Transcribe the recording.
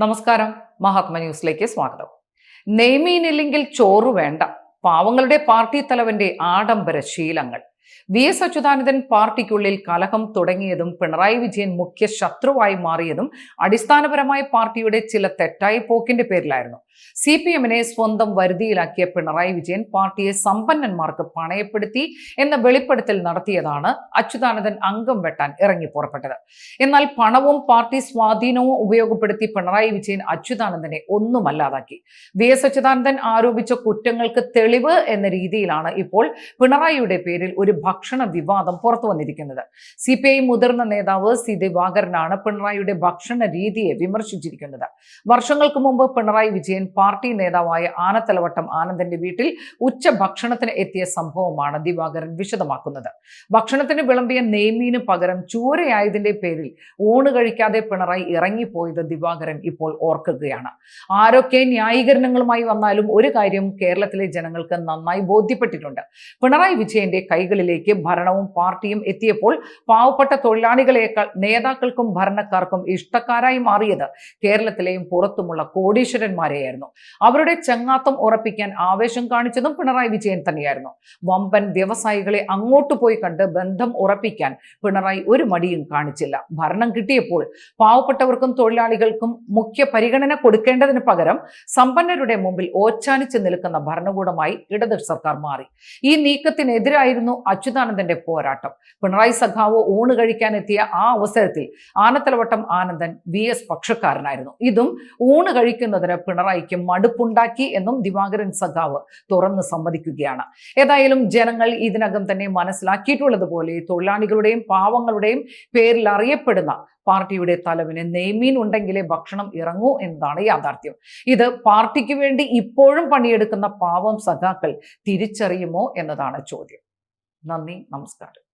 നമസ്കാരം. മഹാത്മ ന്യൂസിലേക്ക് സ്വാഗതം. നെയ്മീനില്ലെങ്കിൽ ചോറ് വേണ്ട. പാവങ്ങളുടെ പാർട്ടി തലവന്റെ ആഡംബര ശീലങ്ങൾ. വി എസ് അച്യുതാനന്ദൻ പാർട്ടിക്കുള്ളിൽ കലഹം തുടങ്ങിയതും പിണറായി വിജയൻ മുഖ്യ ശത്രുവായി മാറിയതും അടിസ്ഥാനപരമായ പാർട്ടിയുടെ ചില തെറ്റായ പോക്കിന്റെ പേരിലായിരുന്നു. സി പി എമ്മിനെ സ്വന്തം വരുതിയിലാക്കിയ പിണറായി വിജയൻ പാർട്ടിയെ സമ്പന്നന്മാർക്ക് പണയപ്പെടുത്തി എന്ന വെളിപ്പെടുത്തൽ നടത്തിയതാണ് അച്യുതാനന്ദൻ അംഗം വെട്ടാൻ ഇറങ്ങി പുറപ്പെട്ടത്. എന്നാൽ പണവും പാർട്ടി സ്വാധീനവും ഉപയോഗപ്പെടുത്തി പിണറായി വിജയൻ അച്യുതാനന്ദനെ ഒന്നുമല്ലാതാക്കി. വി എസ് അച്യുതാനന്ദൻ ആരോപിച്ച കുറ്റങ്ങൾക്ക് തെളിവ് എന്ന രീതിയിലാണ് ഇപ്പോൾ പിണറായിയുടെ പേരിൽ ഒരു ഭക്ഷണ വിവാദം പുറത്തു വന്നിരിക്കുന്നത്. സി പി ഐ മുതിർന്ന നേതാവ് സി ദിവാകരനാണ് പിണറായിയുടെ ഭക്ഷണ രീതിയെ വിമർശിച്ചിരിക്കുന്നത്. വർഷങ്ങൾക്ക് മുമ്പ് പിണറായി വിജയൻ പാർട്ടി നേതാവായ ആനത്തലവട്ടം ആനന്ദന്റെ വീട്ടിൽ ഉച്ച ഭക്ഷണത്തിന് എത്തിയ സംഭവമാണ് ദിവാകരൻ വിശദമാക്കുന്നത്. ഭക്ഷണത്തിന് വിളമ്പിയ നെയ്മീന് പകരം ചൂരയായതിന്റെ പേരിൽ ഊണ് കഴിക്കാതെ പിണറായി ഇറങ്ങിപ്പോയത് ദിവാകരൻ ഇപ്പോൾ ഓർക്കുകയാണ്. ആരൊക്കെ ന്യായീകരണങ്ങളുമായി വന്നാലും ഒരു കാര്യം കേരളത്തിലെ ജനങ്ങൾക്ക് നന്നായി ബോധ്യപ്പെട്ടിട്ടുണ്ട്. പിണറായി വിജയന്റെ കൈകളിലേക്ക് ഭരണവും പാർട്ടിയും എത്തിയപ്പോൾ പാവപ്പെട്ട തൊഴിലാളികളെക്കാൾ നേതാക്കൾക്കും ഭരണക്കാർക്കും ഇഷ്ടക്കാരായി മാറിയത് കേരളത്തിലെയും പുറത്തുമുള്ള കോടീശ്വരന്മാരെയായിരുന്നു. അവരുടെ ചങ്ങാത്തം ഉറപ്പിക്കാൻ ആവേശം കാണിച്ചതും പിണറായി വിജയൻ തന്നെയായിരുന്നു. വമ്പൻ വ്യവസായികളെ അങ്ങോട്ട് പോയി കണ്ട് ബന്ധം ഉറപ്പിക്കാൻ പിണറായി ഒരു മടിയും കാണിച്ചില്ല. ഭരണം കിട്ടിയപ്പോൾ പാവപ്പെട്ടവർക്കും തൊഴിലാളികൾക്കും മുഖ്യ പരിഗണന കൊടുക്കേണ്ടതിന് പകരം സമ്പന്നരുടെ മുമ്പിൽ ഓച്ചാനിച്ച് നിൽക്കുന്ന ഭരണകൂടമായി ഇടത് സർക്കാർ മാറി. ഈ നീക്കത്തിനെതിരായിരുന്നു അച്യുതാനന്ദന്റെ പോരാട്ടം. പിണറായി സഖാവ് ഊണ് കഴിക്കാനെത്തിയ ആ അവസരത്തിൽ ആനത്തലവട്ടം ആനന്ദൻ വി എസ് പക്ഷക്കാരനായിരുന്നു. ഇതും ഊണ് കഴിക്കുന്നതിന് പിണറായിക്ക് മടുപ്പുണ്ടാക്കി എന്നും ദിവാകരൻ സഖാവ് തുറന്ന് സമ്മതിക്കുകയാണ്. ഏതായാലും ജനങ്ങൾ ഇതിനകം തന്നെ മനസ്സിലാക്കിയിട്ടുള്ളതുപോലെ തൊഴിലാളികളുടെയും പാവങ്ങളുടെയും പേരിൽ അറിയപ്പെടുന്ന പാർട്ടിയുടെ തലവിന് നെയ്മീൻ ഉണ്ടെങ്കിലേ ഭക്ഷണം ഇറങ്ങൂ എന്നതാണ് യാഥാർത്ഥ്യം. ഇത് പാർട്ടിക്ക് വേണ്ടി ഇപ്പോഴും പണിയെടുക്കുന്ന പാവം സഖാക്കൾ തിരിച്ചറിയുമോ എന്നതാണ് ചോദ്യം. നന്ദി നമസ്കാരം.